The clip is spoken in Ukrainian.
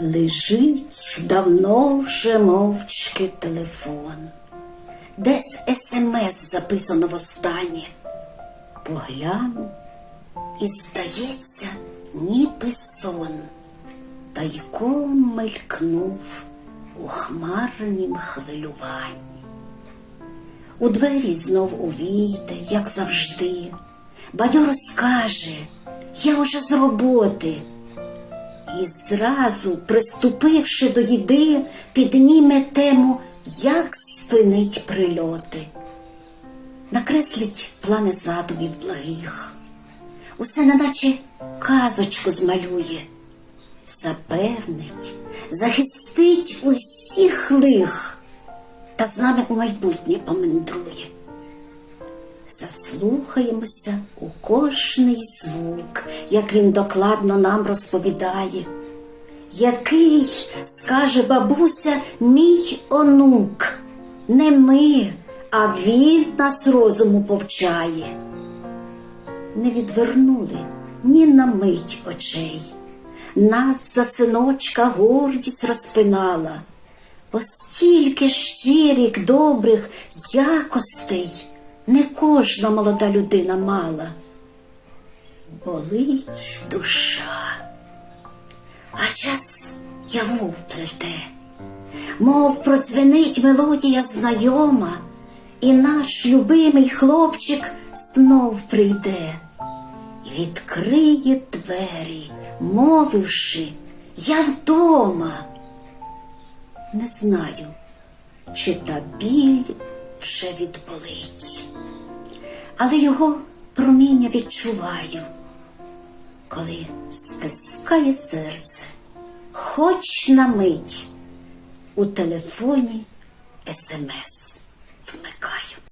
Лежить давно вже мовчки телефон, десь смс записано востаннє. Погляну, і здається, ніби сон, тайком мелькнув у хмарнім хвилюванні. У двері знов увійде, як завжди, бадьоро скаже, я уже з роботи. І зразу, приступивши до їди, підніме тему, як спинить прильоти. Накреслить плани задумів благих, усе неначе казочку змалює, запевнить, захистить усіх лих, та з нами у майбутнє помандрує. Заслухаємося у кожний звук, як він докладно нам розповідає, який, скаже бабуся, мій онук, не ми, а він нас розуму повчає. Не відвернули ні на мить очей, нас за синочка гордість розпинала, бо стільки щирих, добрих якостей не кожна молода людина мала. Болить душа, а час яву плете, мов продзвенить мелодія знайома, і наш любимий хлопчик знов прийде відкриє двері, мовивши, я вдома. Не знаю, чи та біль вже відболить, але його проміння відчуваю, коли стискає серце, хоч на мить у телефоні смс вмикаю.